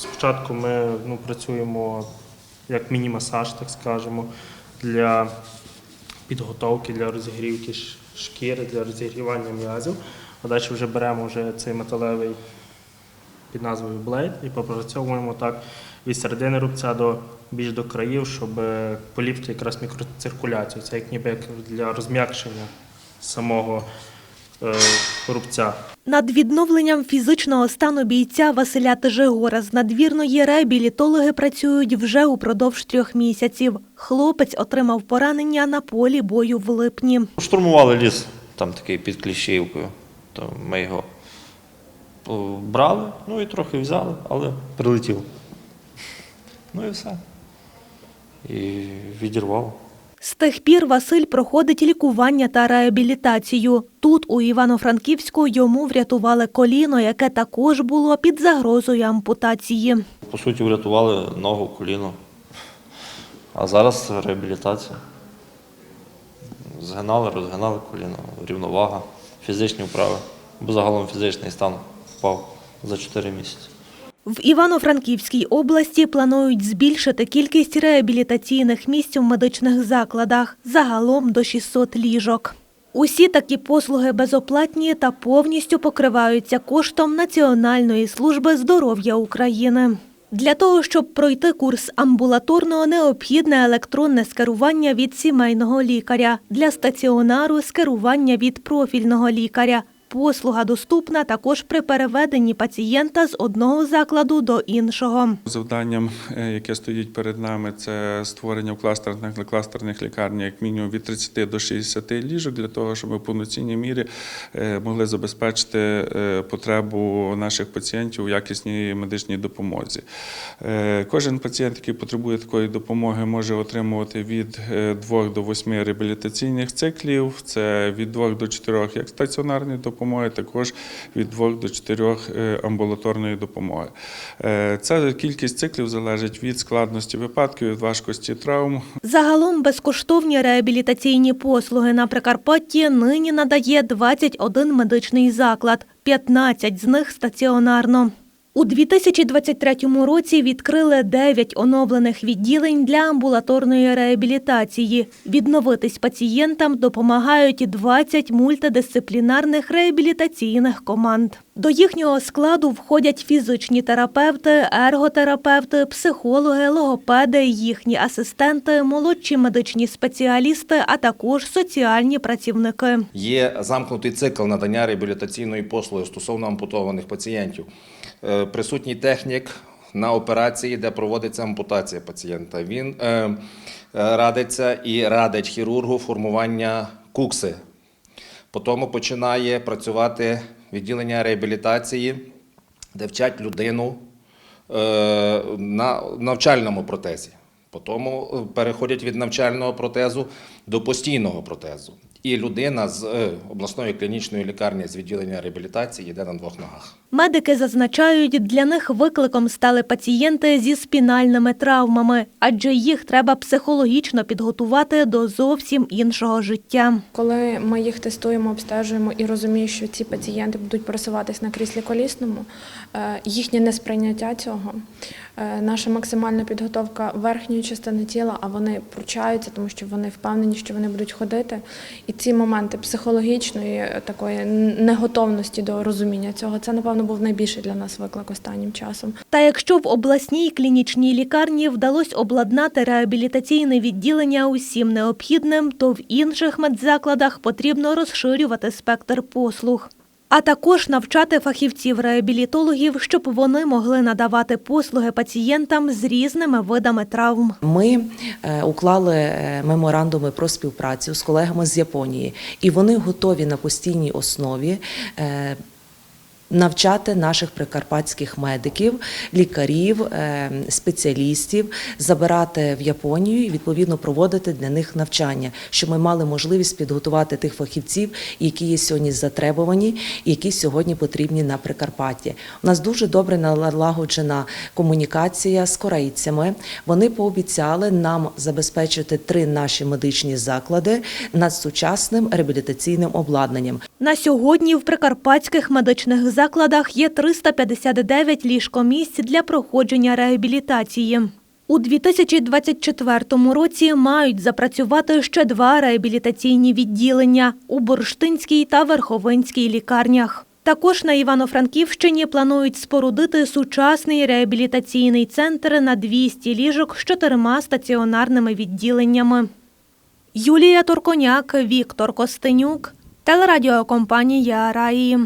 Спочатку ми ну, працюємо як міні-масаж, так скажемо, для підготовки, для розігрівки шкіри, для розігрівання м'язів. А далі вже беремо вже цей металевий під назвою Blade і попрацьовуємо так від середини рубця до більш до країв, щоб е, поліпшити якраз мікроциркуляцію. Це як ніби як для розм'якшення самого е. Над відновленням фізичного стану бійця Василя Тежегора з надвірної реабілітологи працюють вже упродовж трьох місяців. Хлопець отримав поранення на полі бою в липні. Штурмували ліс, там такий під Кліщівкою. То ми його брали, ну і трохи взяли, але прилетів. Ну і все. І відірвав. З тих пір Василь проходить лікування та реабілітацію. Тут, у Івано-Франківську, йому врятували коліно, яке також було під загрозою ампутації. По суті, врятували ногу, коліно. А зараз реабілітація. Згинали, розгинали коліно, рівновага, фізичні вправи. Бо загалом фізичний стан впав за 4 місяці. В Івано-Франківській області планують збільшити кількість реабілітаційних місць у медичних закладах загалом до 600 ліжок. Усі такі послуги безоплатні та повністю покриваються коштом Національної служби здоров'я України. Для того, щоб пройти курс амбулаторного, необхідне електронне скерування від сімейного лікаря, для стаціонару скерування від профільного лікаря. Послуга доступна також при переведенні пацієнта з одного закладу до іншого. Завданням, е, яке стоїть перед нами, це створення в кластерних кластерних лікарні як мінімум від 30 до 60 ліжок для того, щоб ми в повноцінній мірі е, могли забезпечити е, потребу наших пацієнтів у якісній медичній допомозі. Кожен пацієнт, який потребує такої допомоги, може отримувати від 2 до 8 реабілітаційних циклів. Це від 2 до 4 як стаціонарної допомоги, також від 2 до 4 е, амбулаторної допомоги. Е, Ця кількість циклів залежить від складності випадків, від важкості травм. Загалом безкоштовні реабілітаційні послуги на Прикарпатті нині надає 21 медичний заклад, 15 з них стаціонарно. У 2023 році відкрили 9 оновлених відділень для амбулаторної реабілітації. Відновитись пацієнтам допомагають 20 мультидисциплінарних реабілітаційних команд. До їхнього складу входять фізичні терапевти, ерготерапевти, психологи, логопеди, їхні асистенти, молодші медичні спеціалісти, а також соціальні працівники. Є замкнутий цикл надання реабілітаційної послуги стосовно ампутованих пацієнтів. Е, Присутній технік на операції, де проводиться ампутація пацієнта. Він е, е, радиться і радить хірургу формування кукси. Потім починає працювати відділення реабілітації, де вчать людину е, на навчальному протезі. Потім е, переходять від навчального протезу до постійного протезу. І людина з е, обласної клінічної лікарні з відділення реабілітації йде на двох ногах. Медики зазначають, для них викликом стали пацієнти зі спінальними травмами, адже їх треба психологічно підготувати до зовсім іншого життя. Коли ми їх тестуємо, обстежуємо і розуміємо, що ці пацієнти будуть пересуватись на кріслі колісному, е, їхнє несприйняття цього, е, наша максимальна підготовка верхньої частини тіла, а вони пручаються, тому що вони впевнені, що вони будуть ходити. І ці моменти психологічної е, такої неготовності до розуміння цього, це напевно був найбільший для нас виклик останнім часом. Та якщо в обласній клінічній лікарні вдалося обладнати реабілітаційне відділення усім необхідним, то в інших медзакладах потрібно розширювати спектр послуг. А також навчати фахівців-реабілітологів, щоб вони могли надавати послуги пацієнтам з різними видами травм. Ми е, уклали е, меморандуми про співпрацю з колегами з Японії, і вони готові на постійній основі. Навчати наших прикарпатських медиків, лікарів, е, спеціалістів, забирати в Японію і відповідно проводити для них навчання, щоб ми мали можливість підготувати тих фахівців, які є сьогодні затребувані, і які сьогодні потрібні на Прикарпатті. У нас дуже добре налагоджена комунікація з корейцями. Вони пообіцяли нам забезпечити три наші медичні заклади над сучасним реабілітаційним обладнанням. На сьогодні в прикарпатських медичних закладах є 359 ліжкомісць для проходження реабілітації. У 2024 році мають запрацювати ще два реабілітаційні відділення у Бурштинській та Верховинській лікарнях. Також на Івано-Франківщині планують спорудити сучасний реабілітаційний центр на 200 ліжок з чотирма стаціонарними відділеннями. Юлія Турконяк, Віктор Костенюк, телерадіокомпанія Раї.